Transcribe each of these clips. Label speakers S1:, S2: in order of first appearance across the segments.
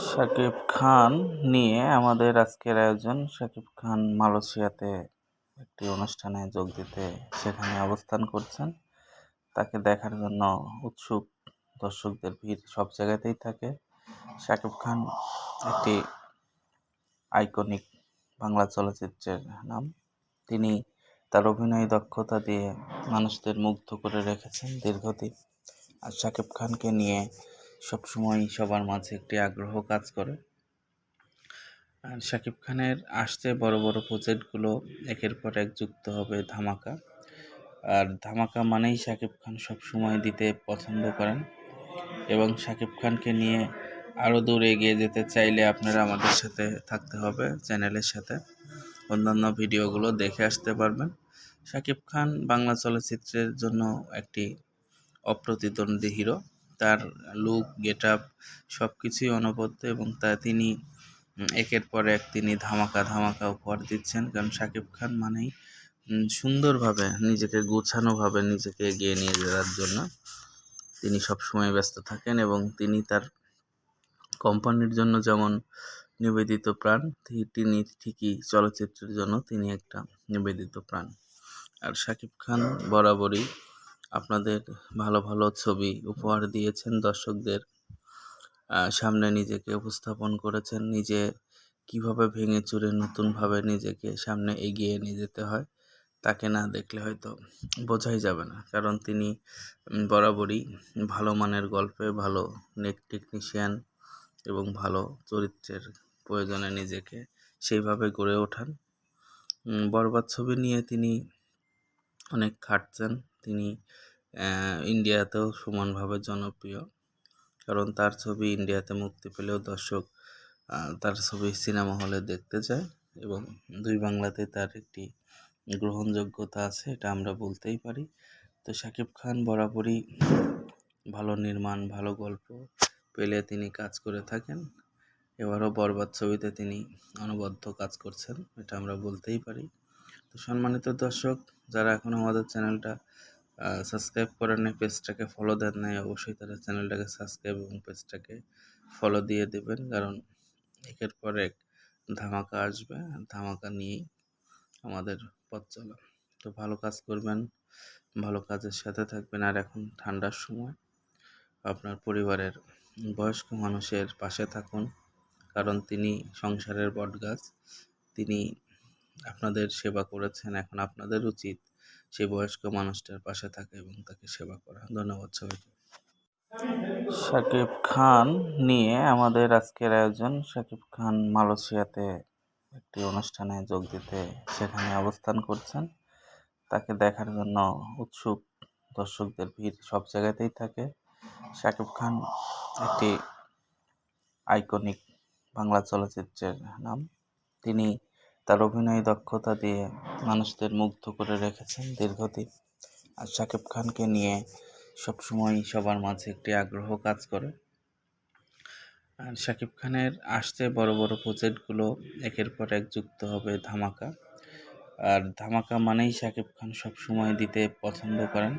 S1: শাকিব খান নিয়ে আমাদের আজকের আয়োজন। শাকিব খান মালয়েশিয়াতে একটি অনুষ্ঠানে যোগ দিতে সেখানে অবস্থান করছেন। তাকে দেখার জন্য উৎসুক দর্শকদের ভিড় সব জায়গাতেই থাকে। শাকিব খান একটি আইকনিক বাংলা চলচ্চিত্রের নাম। তিনি তার অভিনয় দক্ষতা দিয়ে মানুষদের মুগ্ধ করে রেখেছেন দীর্ঘদিন। আর শাকিব খানকে নিয়ে সবসময় সবার মাঝে একটি আগ্রহ কাজ করে। আর শাকিব খানের আসছে বড় বড় প্রজেক্টগুলো একের পর এক যুক্ত হবে ধামাকা। আর ধামাকা মানেই শাকিব খান সবসময় দিতে পছন্দ করেন। এবং শাকিব খানকে নিয়ে আরও দূর এগিয়ে যেতে চাইলে আপনারা আমাদের সাথে থাকতে হবে চ্যানেলের সাথে। অন্যান্য ভিডিওগুলো দেখে আসতে পারবেন। শাকিব খান বাংলা চলচ্চিত্রের জন্য একটি অপ্রতিদ্বন্দ্বী হিরো তার লুক গেট আপ সব কিছুই অনবদ্য এবং তা তিনি একের পর এক তিনি ধামাকা ধামাকা উপহার দিচ্ছেন। কারণ শাকিব খান মানেই সুন্দরভাবে নিজেকে গোছানোভাবে নিজেকে এগিয়ে নিয়ে যাওয়ার জন্য তিনি সবসময় ব্যস্ত থাকেন এবং তিনি তার কোম্পানির জন্য যেমন নিবেদিত প্রাণ তিনি ঠিকই চলচ্চিত্রের জন্য তিনি একটা নিবেদিত প্রাণ। আর শাকিব খান বরাবরই আপনাদের ভালো ভালো ছবি উপহার দিয়েছেন দর্শকদের। সামনে নিজেকে উপস্থাপন করেছেন। নিজে কীভাবে ভেঙে চুরে নতুনভাবে নিজেকে সামনে এগিয়ে নিয়ে যেতে হয়, তাকে না দেখলে হয়তো বোঝাই যাবে না। কারণ তিনি বরাবরই ভালো মানের গল্পে, ভালো নেক টেকনিশিয়ান এবং ভালো চরিত্রের প্রয়োজনে নিজেকে সেইভাবে গড়ে ওঠান। বরবাদ ছবি নিয়ে তিনি অনেক খাটছেন। তিনি ইন্ডিয়াতেও সমানভাবে জনপ্রিয়। কারণ তার ছবি ইন্ডিয়াতে মুক্তি পেলেও দর্শক তার ছবি সিনেমা হলে দেখতে যায় এবং দুই বাংলাতে তার একটি গ্রহণযোগ্যতা আছে, এটা আমরা বলতেই পারি। তো শাকিব খান বরাবরই ভালো নির্মাণ, ভালো গল্প পেলে তিনি কাজ করে থাকেন। এবারও বরবাদ ছবিতে তিনি অনবদ্য কাজ করছেন, এটা আমরা বলতেই পারি। তো সম্মানিত দর্শক, যারা এখন আমাদের চ্যানেলটা সাবস্ক্রাইব করেন নাই পেজটাকে ফলো দেন নাই, অবশ্যই তারা চ্যানেলটাকে সাবস্ক্রাইব এবং পেজটাকে ফলো দিয়ে দেবেন। কারণ একের পর এক ধামাকা আসবে, ধামাকা নিয়েই আমাদের পথ চলা। তো ভালো কাজ করবেন, ভালো কাজের সাথে থাকবেন। আর এখন ঠান্ডার সময়, আপনার পরিবারের বয়স্ক মানুষের পাশে থাকুন। কারণ তিনি সংসারের বটগাছ, তিনি আপনাদের সেবা করেছেন, এখন আপনাদের উচিত সেই বয়স্ক মানুষটার পাশে থাকে এবং তাকে সেবা করা। ধন্যবাদ সবাইকে। শাকিব খান নিয়ে আমাদের আজকের আয়োজন। শাকিব খান মালয়েশিয়াতে একটি অনুষ্ঠানে যোগ দিতে সেখানে অবস্থান করছেন। তাকে দেখার জন্য উৎসুক দর্শকদের ভিড় সব জায়গাতেই থাকে। শাকিব খান একটি আইকনিক বাংলা চলচ্চিত্রের নাম। তিনি তার অভিনয় দক্ষতা দিয়ে মানুষদের মুগ্ধ করে রেখেছেন দীর্ঘদিন। আর শাকিব খানকে নিয়ে সবসময় সবার মাঝে একটি আগ্রহ কাজ করে। আর শাকিব খানের আসছে বড় বড় প্রজেক্টগুলো একের পর এক যুক্ত হবে ধামাকা। আর ধামাকা মানেই শাকিব খান সবসময় দিতে পছন্দ করেন।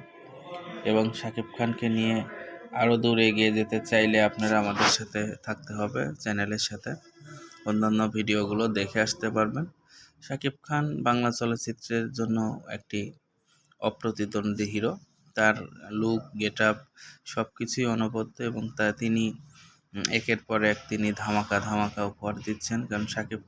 S1: এবং শাকিব খানকে নিয়ে আরও দূর এগিয়ে যেতে চাইলে আপনারা আমাদের সাথে থাকতে হবে, চ্যানেলের সাথে। অন্যান্য ভিডিওগুলো দেখে আসতে পারবেন। শাকিব খান বাংলা চলচ্চিত্রের জন্য একটি অপ্রতিদ্বন্দ্বী হিরো। তার লুক গেট আপ সব কিছুই অনবদ্য এবং তা তিনি একের পর এক তিনি ধামাকা ধামাকা উপহার দিচ্ছেন। কারণ শাকিব